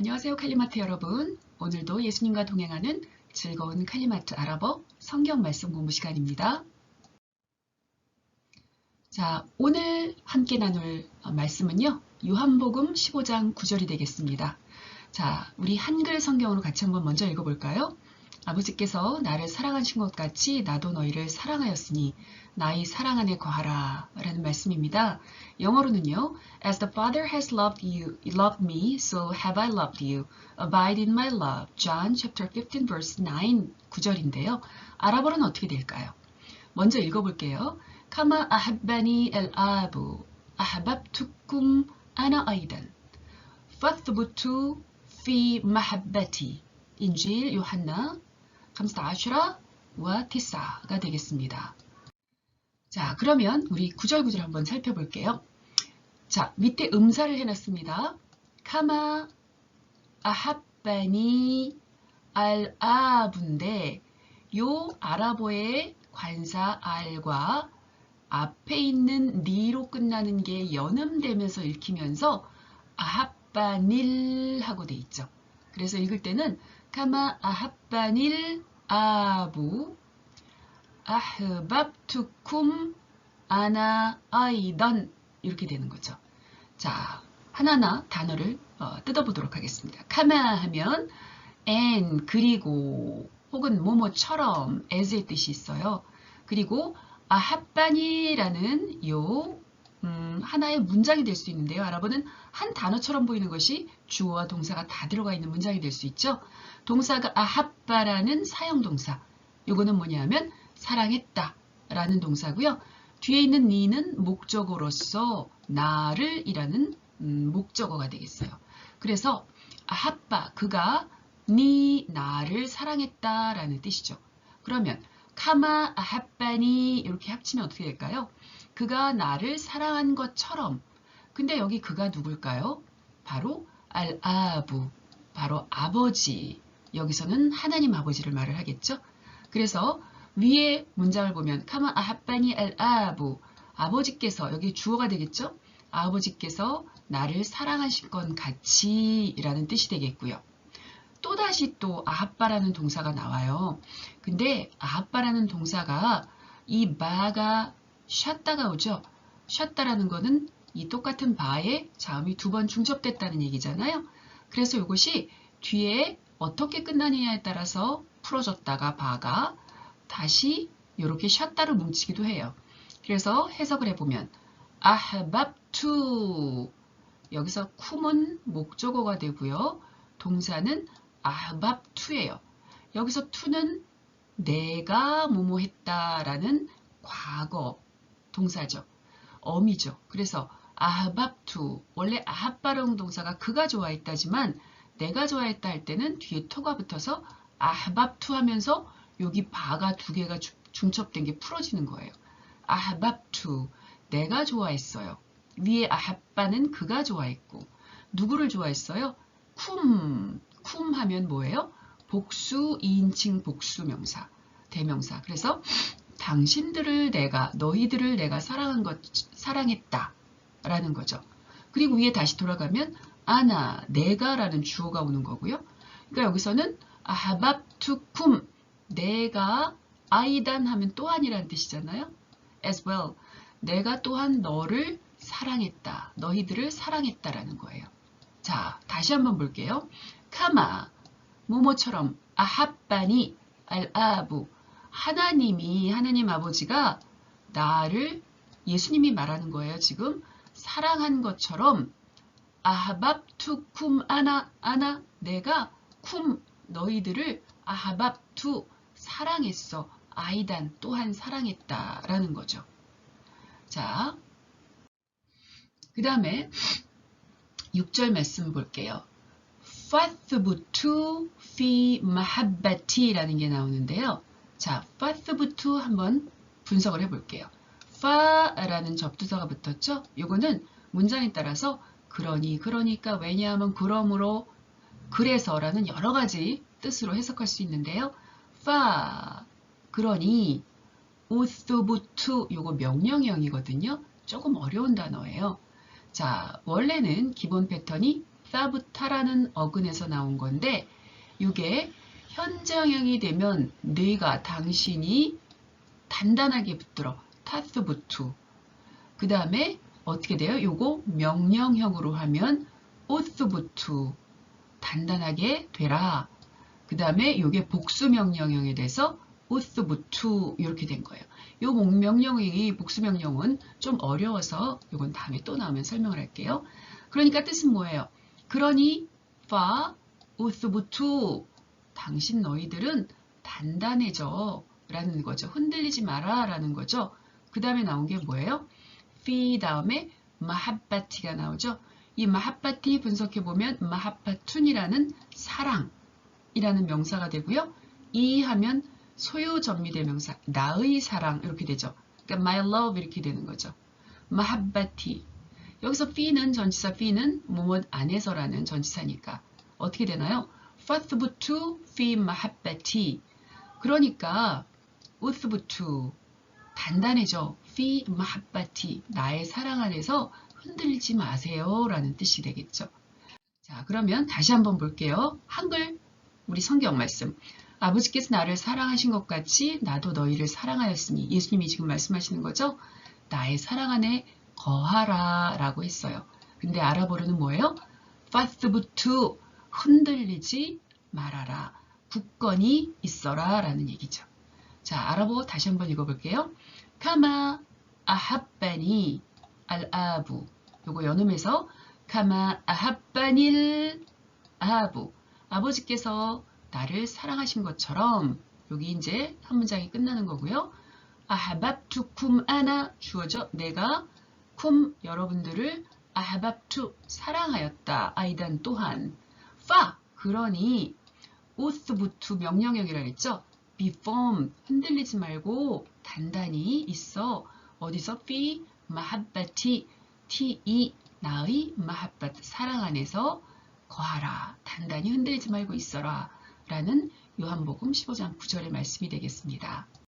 안녕하세요 칼리마트 여러분. 오늘도 예수님과 동행하는 즐거운 칼리마트 아랍어 성경 말씀 공부 시간입니다. 자 오늘 함께 나눌 말씀은요 요한복음 15장 9절이 되겠습니다. 자 우리 한글 성경으로 같이 한번 먼저 읽어볼까요 아버지께서 나를 사랑하신 것 같이 나도 너희를 사랑하였으니 나의 사랑 안에 거하라 라는 말씀입니다. 영어로는요. As the Father has loved you, loved me, so have I loved you. Abide in my love. John chapter 15 verse 9 구절인데요. 아랍어로는 어떻게 될까요? 먼저 읽어볼게요. 카마 아하바니 엘 아부 아하밥투쿰 아나 아이단 파스부투 피 마하바티 인질 요한나 15와 티사가 되겠습니다. 자, 그러면 우리 구절 구절 한번 살펴볼게요. 자, 밑에 음사를 해놨습니다. 카마 아합바니 알아분데 요 아랍어의 관사 알과 앞에 있는 니로 끝나는 게 연음되면서 읽히면서 아합바닐 하고 돼 있죠. 그래서 읽을 때는 카마 아합바닐 아부 아흐밥투쿰 아나 아이던 이렇게 되는 거죠. 자 하나하나 단어를 어, 뜯어보도록 하겠습니다. 카마 하면 and 그리고 혹은 뭐뭐처럼 as의 뜻이 있어요. 그리고 아합반이라는 요 음, 하나의 문장이 될 수 있는데요. 아랍어는 한 단어처럼 보이는 것이 주어와 동사가 다 들어가 있는 문장이 될 수 있죠. 동사가 아합바라는 사형동사. 요거는 뭐냐면 사랑했다 라는 동사고요. 뒤에 있는 니는 목적어로서 나를 이라는 음, 목적어가 되겠어요. 그래서 아합바 그가 니 나를 사랑했다 라는 뜻이죠. 그러면 카마 아합바니 이렇게 합치면 어떻게 될까요? 그가 나를 사랑한 것처럼 근데 여기 그가 누굴까요? 바로 알아부 바로 아버지 여기서는 하나님 아버지를 말을 하겠죠. 그래서 위에 문장을 보면 카마 아합바니 알아부 아버지께서 여기 주어가 되겠죠. 아버지께서 나를 사랑하실 건 같이 라는 뜻이 되겠고요. 또다시 또 아합바라는 동사가 나와요. 근데 아합바라는 동사가 이 바가 샷다가 오죠. 샷다라는 거는 이 똑같은 바에 자음이 두 번 중첩됐다는 얘기잖아요. 그래서 이것이 뒤에 어떻게 끝나느냐에 따라서 풀어졌다가 바가 다시 이렇게 샷다로 뭉치기도 해요. 그래서 해석을 해보면 아하밥투 여기서 쿰은 목적어가 되고요. 동사는 아하밥투예요. 여기서 투는 내가 뭐뭐 했다라는 과거 동사죠. 어미죠. 그래서 아하밥투 원래 아합바롱 동사가 그가 좋아했다지만 내가 좋아했다 할 때는 뒤에 토가 붙어서 아하밥투 하면서 여기 바가 두 개가 중첩된 게 풀어지는 거예요. 아하밥투 내가 좋아했어요. 위에 아하빠는 그가 좋아했고 누구를 좋아했어요? 쿰, 쿰 하면 뭐예요? 복수 2인칭 복수 명사, 대명사. 그래서 당신들을 내가, 너희들을 내가 사랑한 것, 사랑했다. 라는 거죠. 그리고 위에 다시 돌아가면 아나, 내가 라는 주어가 오는 거고요. 그러니까 여기서는 아하밥투쿰, 내가 아이단 하면 또한이라는 뜻이잖아요. as well. 내가 또한 너를 사랑했다. 너희들을 사랑했다라는 거예요. 자, 다시 한번 볼게요. 카마, 모모처럼 아합바니 알아부 하나님이 하나님 아버지가 나를 예수님이 말하는 거예요. 지금 사랑한 것처럼 아하밥 투쿰 아나 아나 내가 쿰 너희들을 아하밥 투 사랑했어. 아이단 또한 사랑했다라는 거죠. 자, 그 다음에 6절 말씀 볼게요. 파스부투 피 마하바티라는 게 나오는데요. 자, 파스부투 한번 분석을 해볼게요. 파라는 접두사가 붙었죠? 요거는 문장에 따라서 그러니, 그러니까, 왜냐하면, 그러므로, 그래서라는 여러 가지 뜻으로 해석할 수 있는데요. 파, 그러니, 우스부투, 요거 명령형이거든요. 조금 어려운 단어예요. 자, 원래는 기본 패턴이 사부타라는 어근에서 나온 건데 이게 현장형이 되면 내가 당신이 단단하게 붙들어 타스부투 그 다음에 어떻게 돼요? 요거 명령형으로 하면 오스부투 단단하게 되라 그 다음에 요게 복수 명령형에 대해서 오스부투 이렇게 된 거예요. 요 명령이 복수 명령은 좀 어려워서 요건 다음에 또 나오면 설명을 할게요. 그러니까 뜻은 뭐예요? 그러니 파 오스부투 당신 너희들은 단단해져 라는 거죠. 흔들리지 마라 라는 거죠. 그 다음에 나온 게 뭐예요? 피 다음에 마하바티가 나오죠. 이 마하바티 분석해보면 마하바툰이라는 사랑이라는 명사가 되고요. 이 하면 소유 전미대명사 나의 사랑 이렇게 되죠. 그러니까 my love 이렇게 되는 거죠. 마하바티 여기서 피는 전치사 피는 뭐뭐 안에서라는 전치사니까 어떻게 되나요? 파스부투 피 마하바티 그러니까 우스부투 단단해져 피 마하바티 나의 사랑 안에서 흔들리지 마세요 라는 뜻이 되겠죠. 자 그러면 다시 한번 볼게요. 한글 우리 성경 말씀 아버지께서 나를 사랑하신 것 같이 나도 너희를 사랑하였으니 예수님이 지금 말씀하시는 거죠. 나의 사랑 안에 거하라 라고 했어요. 근데 아랍어로는 뭐예요? 파스부투 흔들리지 말아라. 굳건히 있어라 라는 얘기죠. 자, 아랍어 다시 한번 읽어볼게요. 카마 아합바니 알아부 요거 연음해서 카마 아합바닐 아부 아버지께서 나를 사랑하신 것처럼 여기 이제 한 문장이 끝나는 거고요. 아하밥투 쿰 아나 주어져 내가 쿰 여러분들을 아하밥투 사랑하였다. 아이단 또한 파 그러니 오스부투 명령형이라 했죠. be firm 흔들리지 말고 단단히 있어. 어디서 피 마하바티 ti 나의 마하바트 사랑 안에서 거하라. 단단히 흔들리지 말고 있어라. 라는 요한복음 15장 9절의 말씀이 되겠습니다.